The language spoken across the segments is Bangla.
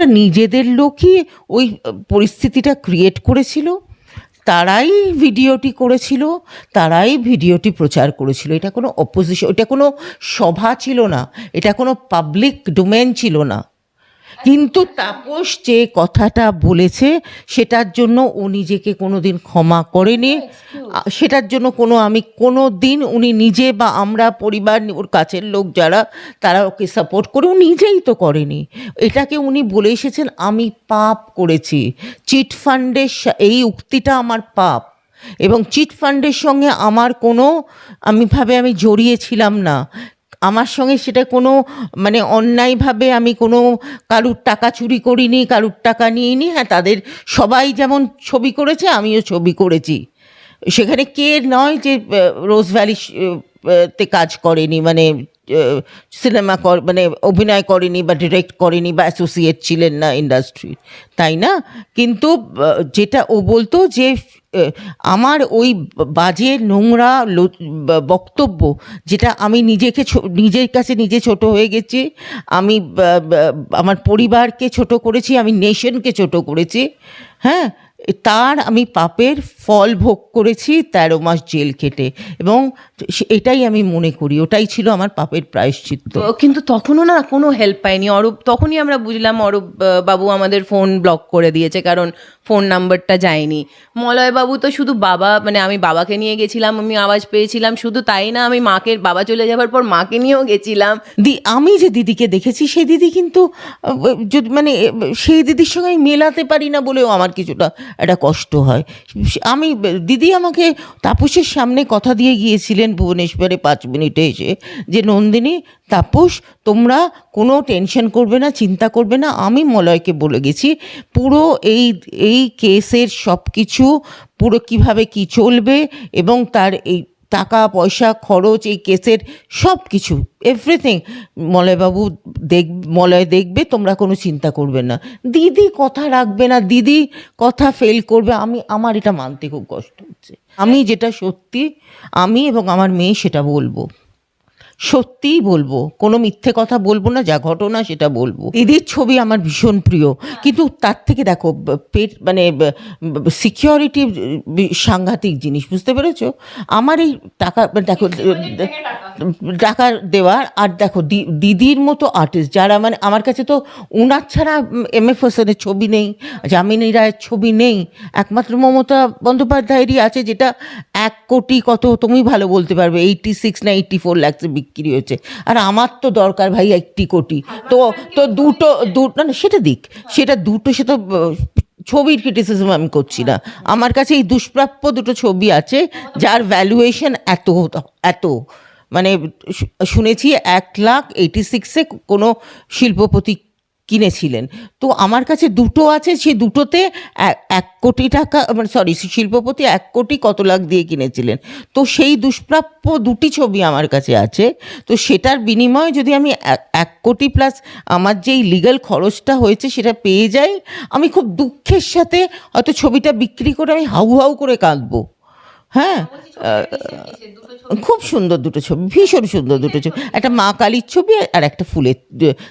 নিজেদের লোকই ওই পরিস্থিতিটা ক্রিয়েট করেছিল, তারাই ভিডিওটি করেছিল, তারাই ভিডিওটি প্রচার করেছিল। এটা কোনো অপোজিশন এটা কোনো সভা ছিল না, এটা কোনো পাবলিক ডোমেন ছিল না। কিন্তু তাপস যে কথাটা বলেছে সেটার জন্য ও নিজেকে কোনো দিন ক্ষমা করেনি। সেটার জন্য কোনো আমি কোনো দিন উনি নিজে বা আমরা পরিবার ওর কাছের লোক যারা তারা ওকে সাপোর্ট করে ও নিজেই তো করেনি। এটাকে উনি বলে এসেছেন আমি পাপ করেছি। চিট ফান্ডের এই উক্তিটা আমার পাপ। এবং চিট ফান্ডের সঙ্গে আমার কোনো আমি ভাবে আমি জড়িয়েছিলাম না। আমার সঙ্গে সেটা কোনো মানে অন্যায়ভাবে আমি কোনো কারুর টাকা চুরি করিনি, কারুর টাকা নিইনি। হ্যাঁ তাদের সবাই যেমন ছবি করেছে, আমিও ছবি করেছি। সেখানে কে নয় যে রোজ ভ্যালি তে কাজ করেনি মানে সিনেমা কর মানে অভিনয় করেনি বা ডিরেক্ট করেনি বা অ্যাসোসিয়েট ছিলেন না ইন্ডাস্ট্রি তাই না? কিন্তু যেটা ও বলতো যে আমার ওই বাজে নোংরা বক্তব্য যেটা আমি নিজেকে নিজের কাছে নিজে ছোট হয়ে গেছি, আমি আমার পরিবারকে ছোট করেছি, আমি নেশনকে ছোট করেছি হ্যাঁ? তার আমি পাপের ফল ভোগ করেছি তেরো মাস জেল খেটে। এবং এটাই আমি মনে করি ওটাই ছিল আমার পাপের প্রায়শ্চিত্ত। কিন্তু তখনও না কোনো হেল্প পাইনি। অরূপ তখনই আমরা বুঝলাম অরূপ বাবু আমাদের ফোন ব্লক করে দিয়েছে কারণ ফোন নাম্বারটা যায়নি। মলয় বাবু তো শুধু বাবা মানে আমি বাবাকে নিয়ে গেছিলাম আমি আওয়াজ পেয়েছিলাম শুধু তাই না আমি মাকে বাবা চলে যাওয়ার পর মাকে নিয়েও গেছিলাম। দি আমি যে দিদিকে দেখেছি সেই দিদি কিন্তু মানে সেই দিদির সঙ্গে আমি মেলাতে পারি না বলেও আমার কিছুটা একটা কষ্ট হয়। আমি, দিদি আমাকে তাপসের সামনে কথা দিয়ে গিয়েছিলেন ভুবনেশ্বরে পাঁচ মিনিটে এসে যে, নন্দিনী, তাপস, তোমরা কোনো টেনশন করবে না, চিন্তা করবে না, আমি মলয়কে বলে গেছি। পুরো এই এই কেসের সব কিছু পুরো কীভাবে কি চলবে এবং তার এই টাকা, পয়সা, খরচ, এই কেসের সব কিছু এভরিথিং মলয়বাবু দেখ, মলয় দেখবে, তোমরা কোনো চিন্তা করবে না। দিদি কথা রাখবে না, দিদি কথা ফেল করবে, আমি, আমার এটা মানতে খুব কষ্ট হচ্ছে। আমি যেটা সত্যি, আমি এবং আমার মেয়ে সেটা বলব। সত্যিই বলব কোনো মিথ্যে কথা বলব না যা ঘটনা সেটা বলব। দিদির ছবি আমার ভীষণ প্রিয়। কিন্তু তার থেকে দেখো পেট মানে সিকিউরিটি সাংঘাতিক জিনিস বুঝতে পেরেছ? আমার এই টাকা দেখো টাকা। দেওয়ার আর দেখো দি- দিদির মতো আর্টিস্ট যারা মানে আমার কাছে তো উনার ছাড়া এম এফ হোসেনের ছবি নেই যামিনী রায়ের ছবি নেই একমাত্র মমতা বন্দ্যোপাধ্যায়েরই আছে যেটা এক কোটি কত তুমি ভালো বলতে পারবে এইটি সিক্স না এইটি ফোর ল্যাক্সে বিক্রি হয়েছে। আর আমার তো দরকার ভাই একটি কোটি। তো তো দুটো দুটো না সেটা দিক। সেটা দুটো, সে তো ছবির ক্রিটিসিজম আমি করছি না। আমার কাছে এই দুষ্প্রাপ্য দুটো ছবি আছে, যার ভ্যালুয়েশন এত এত। মানে শুনেছি এক লাখ এইটি সিক্সে কোনো শিল্পপতি কিনেছিলেন। তো আমার কাছে দুটো আছে সেই দুটোতে এক- কোটি টাকা মানে সরি শিল্পপতি এক কোটি কত লাখ দিয়ে কিনেছিলেন। তো সেই দুষ্প্রাপ্য দুটি ছবি আমার কাছে আছে। তো সেটার বিনিময়ে যদি আমি এক কোটি প্লাস আমার যেই লিগাল খরচটা হয়েছে সেটা পেয়ে যাই, আমি খুব দুঃখের সাথে হয়তো ছবিটা বিক্রি করে আমি হাউ হাউ করে কাঁদবো। হ্যাঁ? খুব সুন্দর দুটো ছবি, ভীষণ সুন্দর দুটো ছবি। একটা মা কালীর ছবি আর একটা ফুলের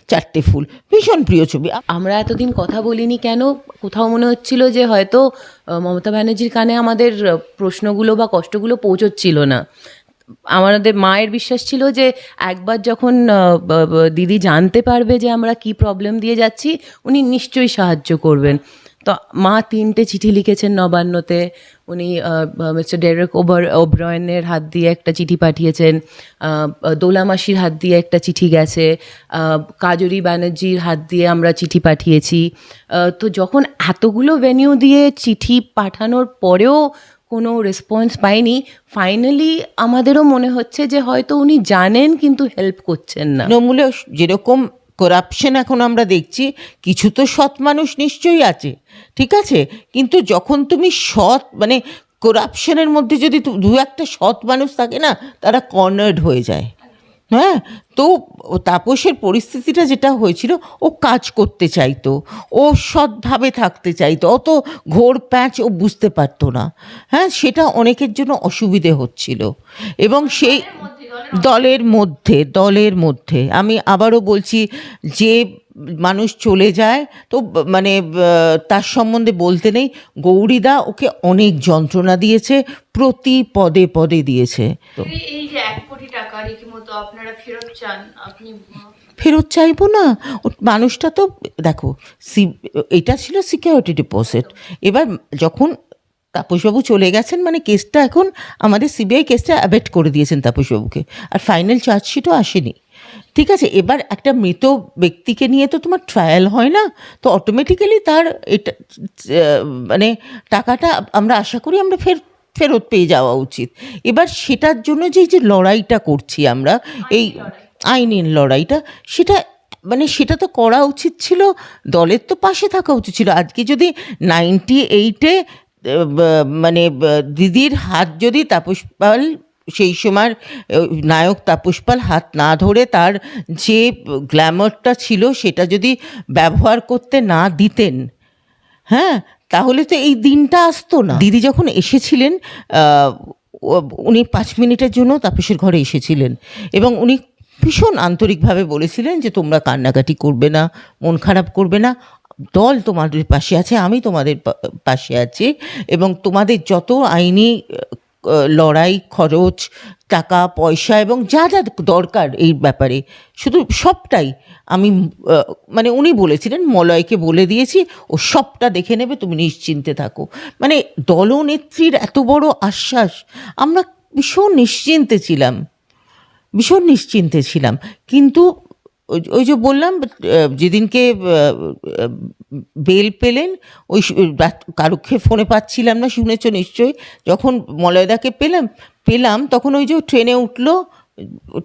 চারটে ফুল, ভীষণ প্রিয় ছবি। আমরা এতদিন কথা বলিনি কেন? কোথাও মনে হচ্ছিল যে হয়তো মমতা ব্যানার্জির কানে আমাদের প্রশ্নগুলো বা কষ্টগুলো পৌঁছচ্ছিল না। আমাদের মায়ের বিশ্বাস ছিল যে একবার যখন দিদি জানতে পারবে যে আমরা কি প্রবলেম দিয়ে যাচ্ছি, উনি নিশ্চয়ই সাহায্য করবেন। তো মা তিনটে চিঠি লিখেছেন নবান্নতে। উনি মিস্টার ডেরেক ওবার ওব্রয়নের হাত দিয়ে একটা চিঠি পাঠিয়েছেন। আহ, দোলা মাসির হাত দিয়ে একটা চিঠি গেছে। কাজরি ব্যানার্জির হাত দিয়ে আমরা চিঠি পাঠিয়েছি। তো যখন এতগুলো ভেনিউ দিয়ে চিঠি পাঠানোর পরেও কোনো রেসপন্স পাইনি ফাইনালি আমাদেরও মনে হচ্ছে যে হয়তো উনি জানেন কিন্তু হেল্প করছেন না। তৃণমূলে যেরকম করাপশন এখন আমরা দেখছি, কিছু তো সৎ মানুষ নিশ্চয়ই আছে, ঠিক আছে? কিন্তু যখন তুমি সৎ মানে করাপশনের মধ্যে যদি দু একটা সৎ মানুষ থাকে না, তারা কর্নার্ড হয়ে যায়। হ্যাঁ? তো তাপসের পরিস্থিতিটা যেটা হয়েছিল, ও কাজ করতে চাইতো, ও সৎভাবে থাকতে চাইতো, অত ঘোর প্যাঁচ ও বুঝতে পারতো না। হ্যাঁ? সেটা অনেকের জন্য অসুবিধে হচ্ছিল। এবং সেই দলের মধ্যে দলের মধ্যে। আমি আবারও বলছি যে মানুষ চলে যায় তো মানে তার সম্বন্ধে বলতে নেই। গৌরীদা ওকে অনেক যন্ত্রণা দিয়েছে প্রতি পদে পদে দিয়েছে। এই- এই যে এক কোটি টাকা রীতিমতো আপনারা ফেরত চান আপনি ফেরত চাইব না? ও মানুষটা তো দেখো সি এটা ছিল সিকিউরিটি ডিপোজিট এবার যখন তাপসবাবু চলে গেছেন মানে কেসটা এখন আমাদের সিবিআই কেসটা অ্যাবেট করে দিয়েছেন তাপসবাবুকে। আর ফাইনাল চার্জশিটও আসেনি। ঠিক আছে এবার একটা মৃত ব্যক্তিকে নিয়ে তো তোমার ট্রায়াল হয় না তো অটোমেটিক্যালি তার এটা মানে টাকাটা আমরা আশা করি আমরা ফের ফেরত পেয়ে যাওয়া উচিত। এবার সেটার জন্য যে যে লড়াইটা করছি আমরা এই আইনের লড়াইটা সেটা মানে সেটা তো করা উচিত ছিল দলের তো পাশে থাকা উচিত ছিল। আজকে যদি নাইনটি এইটে মানে দিদির হাত যদি তাপস পাল সেই সময় নায়ক তাপস পাল হাত না ধরে তার যে গ্ল্যামারটা ছিল সেটা যদি ব্যবহার করতে না দিতেন হ্যাঁ তাহলে তো এই দিনটা আসতো না। দিদি যখন এসেছিলেন উনি পাঁচ মিনিটের জন্য তাপসের ঘরে এসেছিলেন এবং উনি ভীষণ আন্তরিকভাবে বলেছিলেন যে তোমরা কান্নাকাটি করবে না, মন খারাপ করবে না। দল তোমাদের পাশে আছে, আমি তোমাদের পাশে আছি এবং তোমাদের যত আইনি লড়াই, খরচ, টাকা, পয়সা এবং যা যা দরকার এই ব্যাপারে, শুধু সবটাই আমি মানে উনি বলেছিলেন, মলয়কে বলে দিয়েছি, ও সবটা দেখে নেবে, তুমি নিশ্চিন্তে থাকো। মানে দলনেত্রীর এত বড় আশ্বাস, আমরা ভীষণ নিশ্চিন্তে ছিলাম, ভীষণ নিশ্চিন্তে ছিলাম। কিন্তু ওই- ওই যে বললাম যেদিনকে বেল পেলেন ওই কারুক্ষে ফোনে পাচ্ছিলাম না শুনেছ নিশ্চয়ই যখন মলয়দাকে পেলাম পেলাম তখন ওই যে ট্রেনে উঠল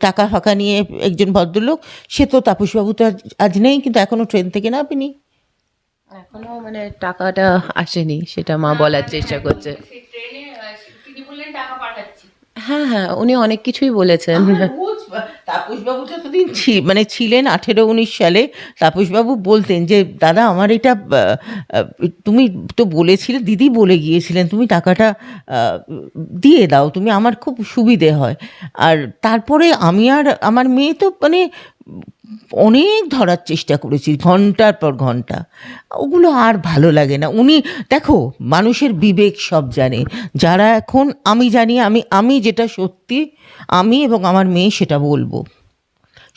টাকা ফাঁকা নিয়ে একজন ভদ্রলোক সে তো তাপসবাবু তো আজ- আজ নেই কিন্তু এখনও ট্রেন থেকে নামেনি। এখনও মানে টাকাটা আসেনি সেটা মা বলার চেষ্টা করছে। ট্রেনে আহ, তিনি বললেন টাকা পাঠাচ্ছি হ্যাঁ হ্যাঁ উনি অনেক কিছুই বলেছেন। তাপসবাবু তো মানে ছিলেন আঠেরো উনিশ সালে। তাপসবাবু বলতেন যে, দাদা, আমার এটা তুমি তো বলেছিলে, দিদি বলে গিয়েছিলেন, তুমি টাকাটা দিয়ে দাও, তুমি আমার খুব সুবিধে হয়। আর তারপরে আমি আর, আমার মেয়ে তো মানে অনেক ধরার চেষ্টা করেছি, ঘণ্টার পর ঘণ্টা। ওগুলো আর ভালো লাগে না। উনি, দেখো, মানুষের বিবেক সব জানে। যারা এখন, আমি জানি, আমি আমি যেটা সত্যি, আমি এবং আমার মেয়ে সেটা বলব।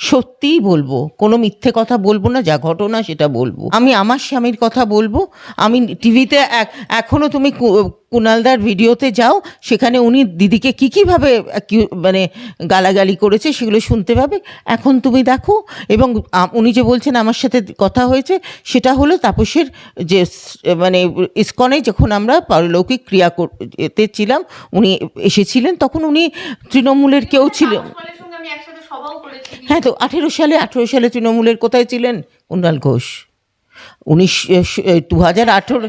সত্যিই বলব, কোনো মিথ্যে কথা বলব না, যা ঘটনা সেটা বলব। আমি আমার স্বামীর কথা বলব, আমি টিভিতে এখনও তুমি কু- কুণালদার ভিডিওতে যাও, সেখানে উনি দিদিকে কী কীভাবে মানে গালাগালি করেছে সেগুলো শুনতে পাবে। এখন তুমি দেখো, এবং উনি যে বলছেন আমার সাথে কথা হয়েছে, সেটা হলো তাপসের যে মানে ইস্কনে যখন আমরা পারলৌকিক ক্রিয়া কর- এতে ছিলাম, উনি এসেছিলেন, তখন উনি তৃণমূলের কেউ ছিলেন হ্যাঁ তো আঠেরো সালে আঠেরো সালে তৃণমূলের কোথায় ছিলেন? কুণাল ঘোষ। উনিশ দু হাজার আঠেরো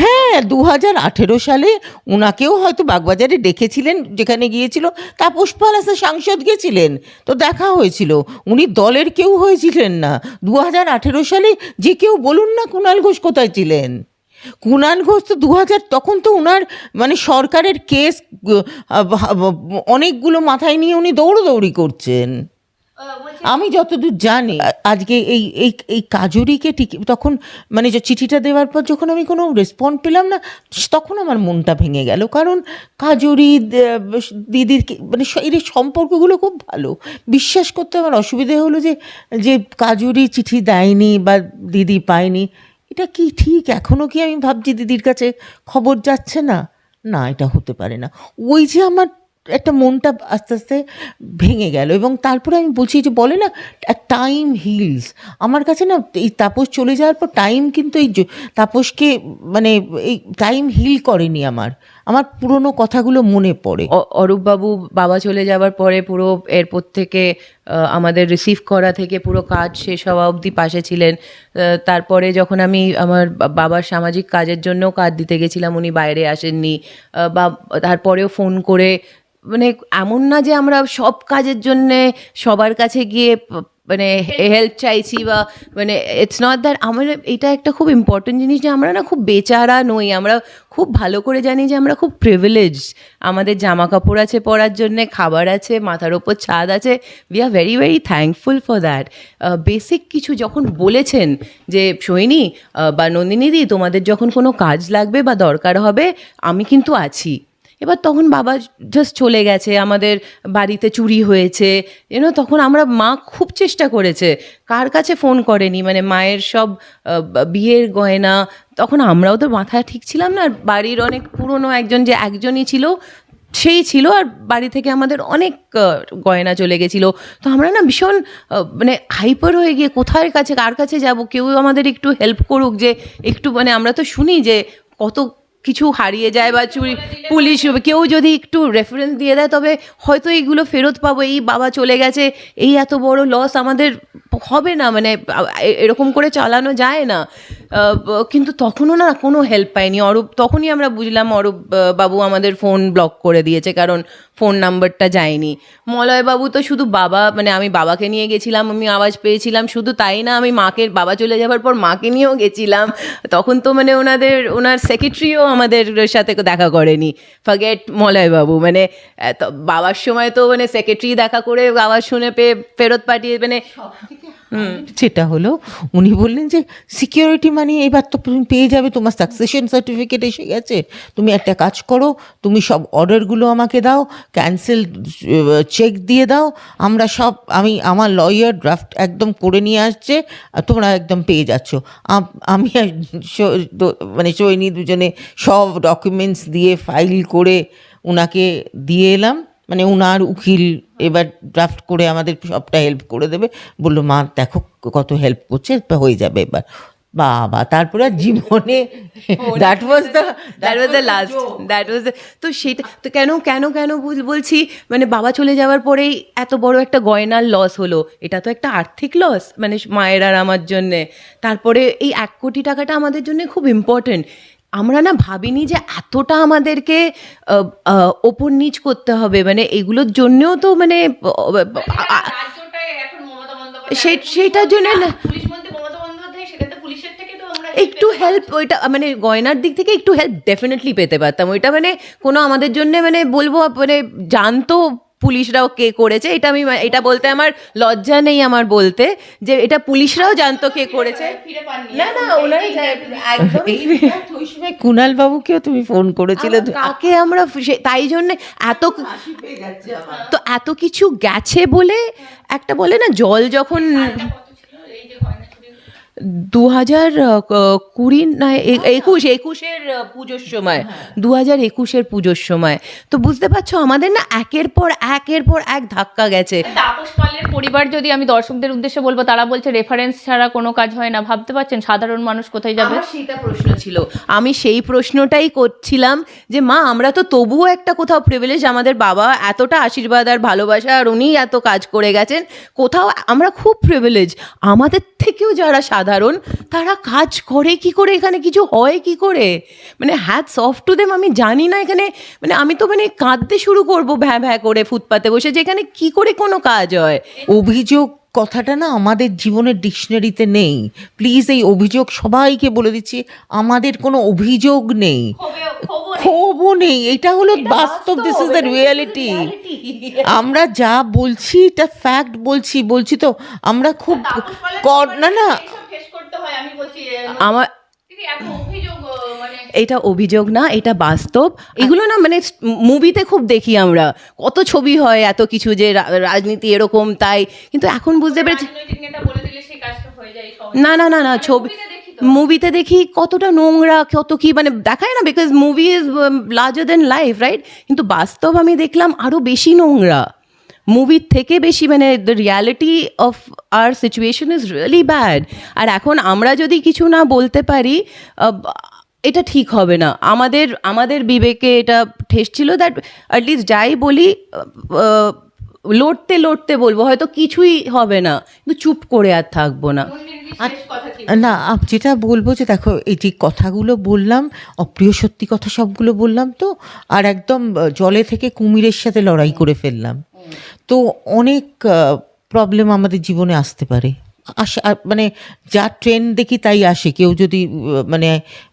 হ্যাঁ দু হাজার আঠেরো সালে ওনাকেও হয়তো বাগবাজারে ডেকেছিলেন যেখানে গিয়েছিল। তা পাল আসা সাংসদ গেছিলেন তো দেখা হয়েছিল। উনি দলের কেউ হয়েছিলেন না। দু হাজার আঠেরো সালে যে কেউ বলুন না কুণাল ঘোষ কোথায় ছিলেন? কুণাল ঘোষ তো দু হাজার তখন তো ওনার মানে সরকারের কেস অনেকগুলো মাথায় নিয়ে উনি দৌড়দৌড়ি করছেন। আমি যতদূর জানি, আজকে এই এই এই কাজুরিকে ঠিক তখন মানে যে চিঠিটা দেওয়ার পর যখন আমি কোনো রেসপন্ড পেলাম না, তখন আমার মনটা ভেঙে গেল। কারণ কাজুরি দিদির মানে এর সম্পর্কগুলো খুব ভালো। বিশ্বাস করতে আমার অসুবিধে হলো যে যে কাজুরি চিঠি দেয়নি বা দিদি পায়নি এটা কি ঠিক? এখনও কি আমি ভাবছি দিদির কাছে খবর যাচ্ছে না? না, এটা হতে পারে না। ওই যে আমার একটা মনটা আস্তে আস্তে ভেঙে গেল এবং তারপরে আমি বলছি যে, বলে না টাইম হিলস আমার কাছে না, এই তাপস চলে যাওয়ার পর টাইম কিন্তু এই তাপসকে মানে এই টাইম হিল করেনি আমার। আমার পুরনো কথাগুলো মনে পড়ে। অরূপবাবু বাবা চলে যাওয়ার পরে পুরো এরপর থেকে আমাদের রিসিভ করা থেকে পুরো কাজ শেষ হওয়া অবধি পাশে ছিলেন। তারপরে যখন আমি আমার বাবার সামাজিক কাজের জন্য কাজ দিতে গেছিলাম, উনি বাইরে আসেননি। বা, তারপরেও ফোন করে মানে এমন না যে আমরা সব কাজের জন্যে সবার কাছে গিয়ে মানে হেল্প চাইছি বা মানে ইটস নট দ্যাট আমার এটা একটা খুব ইম্পর্টেন্ট জিনিস যে আমরা না খুব বেচারা নই। আমরা খুব ভালো করে জানি যে আমরা খুব প্রিভিলেজ আমাদের জামা কাপড় আছে পরার জন্যে খাবার আছে মাথার ওপর ছাদ আছে। We are very very thankful for that basic কিছু যখন বলেছেন যে সৈনী বা নন্দিনীদি তোমাদের যখন কোনো কাজ লাগবে বা দরকার হবে আমি কিন্তু আছি। এবার তখন বাবা জাস্ট চলে গেছে, আমাদের বাড়িতে চুরি হয়েছে ইউনো তখন আমরা মা খুব চেষ্টা করেছে, কার কাছে ফোন করেনি মানে মায়ের সব বিয়ের গয়না, তখন আমরাও তো মাথায় ঠিক ছিলাম না, আর বাড়ির অনেক পুরনো একজন যে একজনই ছিল, সেই ছিল, আর বাড়ি থেকে আমাদের অনেক গয়না চলে গেছিল, তো আমরা না ভীষণ মানে হাইপার হয়ে গিয়ে কোথায় কাছে, কার কাছে যাব, কেউ আমাদের একটু হেল্প করুক যে, একটু মানে আমরা তো শুনি যে কত কিছু হারিয়ে যায় বা চুরি, পুলিশ, কেউ যদি একটু রেফারেন্স দিয়ে দেয়, তবে হয়তো এইগুলো ফেরত পাবো, এই বাবা চলে গেছে, এই এত বড় লস আমাদের হবে না মানে এরকম করে চালানো যায় না। কিন্তু তখনও না কোনো হেল্প পাইনি। অরূপ তখনই আমরা বুঝলাম অরূপ বাবু আমাদের ফোন ব্লক করে দিয়েছে, কারণ ফোন নাম্বারটা যায়নি। মলয় বাবু তো শুধু বাবা মানে আমি বাবাকে নিয়ে গেছিলাম, আমি আওয়াজ পেয়েছিলাম, শুধু তাই না আমি মাকে, বাবা চলে যাওয়ার পর মাকে নিয়েও গেছিলাম। তখন তো মানে ওনাদের, ওনার সেক্রেটারিও আমাদের সাথে দেখা করেনি। ফাগেট মলয় বাবু মানে বাবার সময় তো মানে সেক্রেটারি দেখা করে আওয়াজ শুনে পেয়ে ফেরত পাঠিয়ে মানে যেটা হলো উনি বললেন যে সিকিউরিটি মানি এবার তো তুমি পেয়ে যাবে, তোমার সাকসেশন সার্টিফিকেট এসে গেছে। তুমি একটা কাজ করো, তুমি সব অর্ডারগুলো আমাকে দাও ক্যান্সেল চেক দিয়ে দাও। আমরা সব, আমি, আমার লয়ার ড্রাফট একদম করে নিয়ে আসছে তোমরা একদম পেয়ে যাচ্ছ। আমি মানে সৈনী দুজনে সব ডকুমেন্টস দিয়ে ফাইল করে ওনাকে দিয়ে এলাম। মানে ওনার উকিল এবার ড্রাফট করে আমাদের সবটা হেল্প করে দেবে। বলল মা দেখো কত হেল্প করছে হয়ে যাবে এবার। বাবা তারপরে আর জীবনে that was the that was the last that was তো সেটা তো কেন কেন কেন বল- বলছি মানে বাবা চলে যাওয়ার পরেই এত বড় একটা গয়নার লস হলো। এটা তো একটা আর্থিক লস মানে মায়ের আর আমার জন্যে। তারপরে এই এক কোটি টাকাটা আমাদের জন্য খুব ইম্পর্টেন্ট আমরা না ভাবিনি যে এতটা আমাদেরকে ওপর নিচ করতে হবে। মানে এগুলোর জন্যও তো মানে সেটার জন্য না- একটু হেল্প ওইটা মানে গয়নার দিক থেকে একটু হেল্প ডেফিনেটলি পেতে পারতাম। ওইটা মানে কোনো আমাদের জন্য মানে বলব মানে জানতো পুলিশরাও কে করেছে এটা আমি এটা বলতে আমার লজ্জা নেই আমার বলতে যে এটা পুলিশরাও জানতো কে করেছে। না না ওনারা একদম কুনাল বাবুকেও তুমি ফোন করেছিলে। তো কাকে আমরা সে- তাই জন্য এত তো এত কিছু গেছে বলে একটা বলে না জল যখন দু হাজার কুড়ি না একুশ একুশের পুজোর সময়। দু হাজার একুশের পুজোর সময়। তো বুঝতে পারছ আমাদের না একের পর একের পর এক ধাক্কা গেছে। তাপস পালের পরিবার যদি আমি দর্শকদের উদ্দেশ্যে বলব তারা বলছে রেফারেন্স ছাড়া কোনো কাজ হয় না। ভাবতে পারছেন সাধারণ মানুষ কোথায় যাবে? সেটা প্রশ্ন ছিল। আমি সেই প্রশ্নটাই করছিলাম যে মা আমরা তো তবুও একটা কোথাও প্রিভিলেজ আমাদের বাবা এতটা আশীর্বাদ আর ভালোবাসা আর উনি এত কাজ করে গেছেন। কোথাও আমরা খুব প্রিভিলেজ আমাদের থেকেও যারা সাধারণ, তারা কাজ করে কি করে এখানে? কিছু হয় কি করে? মানে হ্যাট অফ টু দেম আমি জানি না এখানে মানে আমি তো মানে কাঁদতে শুরু করব ভ্যাঁ ভ্যাঁ করে ফুটপাতে বসে যে এখানে কি করে কোনো কাজ হয়? অভিযোগ কথাটা না আমাদের জীবনের ডিকশনারিতে নেই। প্লিজ এই অভিযোগ সবাইকে বলে দিচ্ছি আমাদের কোনো অভিযোগ নেই। ক্ষোভও নেই। এটা হলো বাস্তব দিস ইজ দ্য রিয়ালিটি আমরা যা বলছি এটা ফ্যাক্ট বলছি বলছি তো আমরা খুব কর না না। আমার অভিযোগ এটা অভিযোগ না এটা বাস্তব। এগুলো না মানে মুভিতে খুব দেখি আমরা। কত ছবি হয় এত কিছু যে রাজনীতি এরকম তাই। কিন্তু এখন বুঝতে পেরেছি। না না না না ছবি মুভিতে দেখি কতটা নোংরা কত কি মানে দেখায় না because movie is larger than life right কিন্তু বাস্তব আমি দেখলাম আরও বেশি নোংরা। মুভির থেকে বেশি মানে the reality of our situation is really bad আর এখন আমরা যদি কিছু না বলতে পারি এটা ঠিক হবে না। আমাদের আমাদের বিবেকে এটা ঠেস ছিল দ্যাট অ্যাটলিস্ট যাই বলি লড়তে লড়তে বলব হয়তো কিছুই হবে না কিন্তু চুপ করে আর থাকব না। কি? না আপ- যেটা বলব যে দেখো এই যে কথাগুলো বললাম অপ্রিয় সত্যি কথা সবগুলো বললাম তো আর একদম জলে থেকে কুমিরের সাথে লড়াই করে ফেললাম। তো অনেক প্রবলেম আমাদের জীবনে আসতে পারে। আসে মানে যা ট্রেন্ড দেখি তাই আসে। কেউ যদি মানে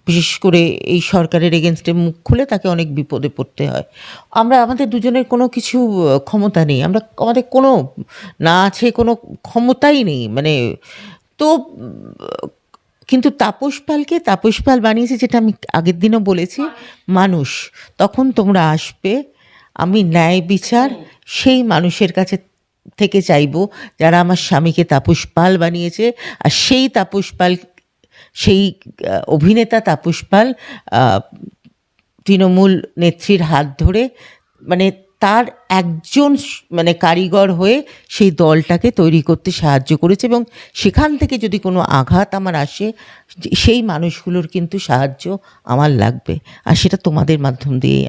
বিশেষ করে এই সরকারের এগেনস্টে মুখ খুলে তাকে অনেক বিপদে পড়তে হয়। আমরা আমাদের দুজনের কোনো কিছু ক্ষমতা নেই। আমরা আমাদের কোনো না আছে কোনো ক্ষমতাই নেই। মানে তো কিন্তু তাপস পালকে তাপস পাল বানিয়েছে যেটা আমি আগের দিনও বলেছি মানুষ। তখন তোমরা আসবে আমি ন্যায় বিচার সেই মানুষের কাছে থেকে চাইব, যারা আমার স্বামীকে তাপস পাল বানিয়েছে। আর সেই তাপস পাল, সেই অভিনেতা তাপস পাল তৃণমূল নেত্রীর হাত ধরে মানে তার একজন মানে কারিগর হয়ে সেই দলটাকে তৈরি করতে সাহায্য করেছে এবং সেখান থেকে যদি কোনো আঘাত আমার আসে, সেই মানুষগুলোর কিন্তু সাহায্য আমার লাগবে। আর সেটা তোমাদের মাধ্যম দিয়ে